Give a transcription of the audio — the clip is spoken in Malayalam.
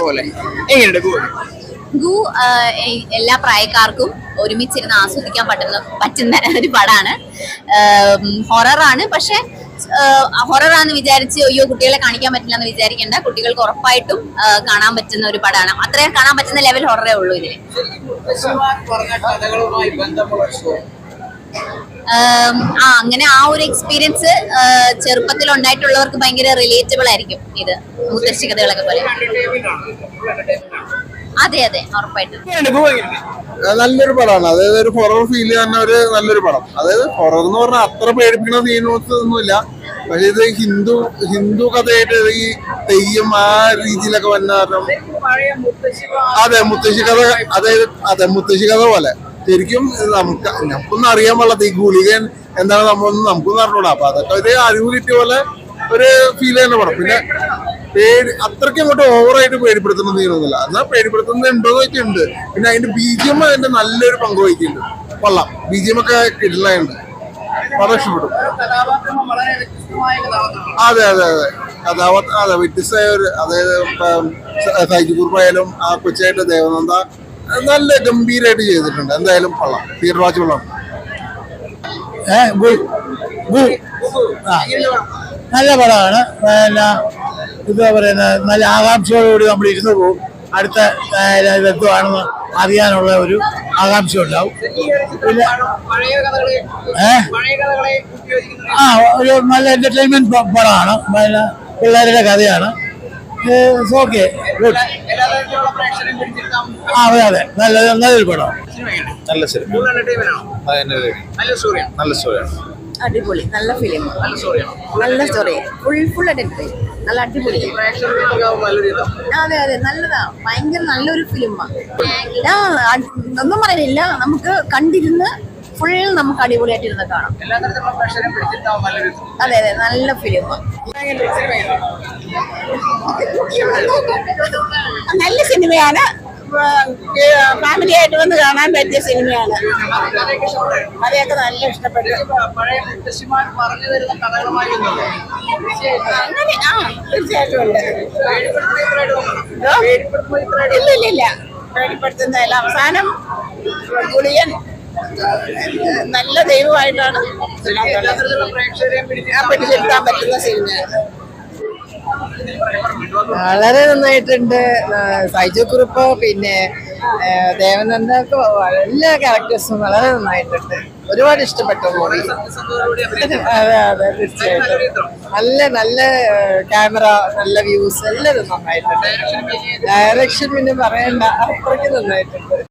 പോലെ. എങ്ങനെയുണ്ട് ഗു? ഗു എല്ലാ പ്രായക്കാർക്കും ഒരുമിച്ചിരുന്ന് ആസ്വദിക്കാൻ പറ്റുന്ന പറ്റുന്ന ഒരു പടമാണ് ഹൊററാണ്. പക്ഷെ ഹൊററാന്ന് വിചാരിച്ച് അയ്യോ കുട്ടികളെ കാണിക്കാൻ പറ്റില്ല എന്ന് വിചാരിക്കേണ്ട. കുട്ടികൾക്ക് ഉറപ്പായിട്ടും കാണാൻ പറ്റുന്ന ഒരു പടമാണ് അത്രയും കാണാൻ പറ്റുന്ന ലെവൽ ഹൊററേ ഉള്ളൂ ഇതിന് ആം, അങ്ങനെ ആ ഒരു എക്സ്പീരിയൻസ് ചെറുപ്പത്തിൽ ഉണ്ടായിട്ടുള്ളവർക്ക് ഭയങ്കര റിലേറ്റബിൾ ആയിരിക്കും ഇത്. മുത്തശ്ശി കഥകളൊക്കെ പോലെ. അതെ അതെ ഉറപ്പായിട്ടും. നല്ലൊരു പടമാണ്. അതായത് ഒരു ഹൊറർ ഫീൽ ചെയ്യുന്ന ഒരു നല്ലൊരു പടം. അതായത് ഹൊറർ എന്ന് പറഞ്ഞാൽ അത്ര പേടിപ്പിക്കുന്ന സീനോസ് ഒന്നുമില്ല പക്ഷേ ഇത് ഹിന്ദു ഹിന്ദു കഥയായിട്ട് ഈ തെയ്യം ആ രീതിയിലൊക്കെ വന്ന കാരണം അതെ മുത്തശ്ശി കഥ അതായത് അതെ മുത്തശ്ശി കഥ പോലെ. ശരിക്കും നമുക്ക് നമുക്കൊന്നും അറിയാൻ പാടില്ല ഈ ഗുളികൻ എന്താണ് നമ്മളൊന്നും നമുക്കൊന്നും അറിഞ്ഞൂടാ. അപ്പൊ അതൊക്കെ ഒരു അറിവ് കിട്ടിയ പോലെ ഒരു ഫീൽ തന്നെ പടം പിന്നെ പേടി അത്രയ്ക്ക് അങ്ങോട്ട് ഓവറായിട്ട് പേടിപ്പെടുത്തണമെന്ന് തീരുന്നില്ല എന്നാൽ പേടിപ്പെടുത്തുന്നത് ഉണ്ടോന്ന് വെച്ചിട്ടുണ്ട് പിന്നെ അതിന്റെ ബി ജി എം അതിന്റെ നല്ലൊരു പങ്ക് വഹിക്കുന്നുണ്ട്. കൊള്ളാം. ബി ഒക്കെ എം ഒക്കെ വ്യത്യസ്തമായ കഥാപാത്രമാണ് അതെ അതെ അതെ. കഥാപാത്രം അതെ വ്യത്യസ്തമായ ഒരു അതായത് ഇപ്പം സ- കുറുപ്പായാലും ആ കൊച്ചായിട്ട് ദേവനന്ദ നല്ല ഗംഭീരമായിട്ട് ചെയ്തിട്ടുണ്ട്. എന്തായാലും കൊള്ളാം. തീർവാച്ച് വാച്ച് കൊള്ളാം. നല്ല പടമാണ്. പിന്നെ എന്താ പറയുന്നത് നല്ല ആകാംക്ഷയോടുകൂടി നമ്മൾ ഇരുന്ന് പോകും. അടുത്ത ഇതെന്തുവാണെന്ന് അറിയാനുള്ള ഒരു ആകാംക്ഷ ഉണ്ടാവും. പിന്നെ ആ ഒരു നല്ല എന്റർടൈൻമെന്റ് പടമാണ്. പിന്നെ പിള്ളേരുടെ കഥയാണ്. ഓക്കെ. ഗുഡ് ആ അതെ അതെ. നല്ല നല്ലൊരു പടം. നല്ല സിനിമ. നല്ല സ്റ്റോറിയാണ് നല്ല സ്റ്റോറിയാണ് അടിപൊളി. നല്ല ഫിലിം നല്ല സ്റ്റോറി ഫുൾ ഫുൾ അടിപൊളി നല്ല അടിപൊളി. അതെ അതെ. നല്ലതാ. ഭയങ്കര നല്ലൊരു ഫിലിമാണ് ഒന്നും പറയുന്നില്ല നമുക്ക് കണ്ടിരുന്ന് ഫുൾ നമുക്ക് അടിപൊളിയായിട്ട് ഇരുന്ന് കാണാം അതെ അതെ നല്ല ഫിലിം നല്ല സിനിമയാണ് ഫാമിലി ആയിട്ട് വന്ന് കാണാൻ പറ്റിയ സിനിമയാണ് അതെയൊക്കെ നല്ല ഇഷ്ടപ്പെട്ടു? അങ്ങനെ ആ തീർച്ചയായിട്ടും ഉണ്ട്. ഇല്ല ഇല്ല ഇല്ല. പേടിപ്പെടുത്തുന്നതല്ല. അവസാനം ഗുളിയൻ നല്ല ദൈവമായിട്ടാണ് പിടിച്ചെടുക്കാൻ പറ്റുന്ന സിനിമ വളരെ നന്നായിട്ടുണ്ട്. സൈജു കുറിപ്പ് പിന്നെ ആ, ദേവനന്ദ ഒക്കെ എല്ലാ ക്യാരക്ടേഴ്സും വളരെ നന്നായിട്ടുണ്ട്. ഒരുപാട് ഇഷ്ടപ്പെട്ടു മൂവി. അതെ അതെ തീർച്ചയായിട്ടും. നല്ല നല്ല ക്യാമറ നല്ല വ്യൂസ് എല്ലാതും നന്നായിട്ടുണ്ട്. ഡയറക്ഷൻ പിന്നെ പറയണ്ട അത്രയ്ക്ക് നന്നായിട്ടുണ്ട്.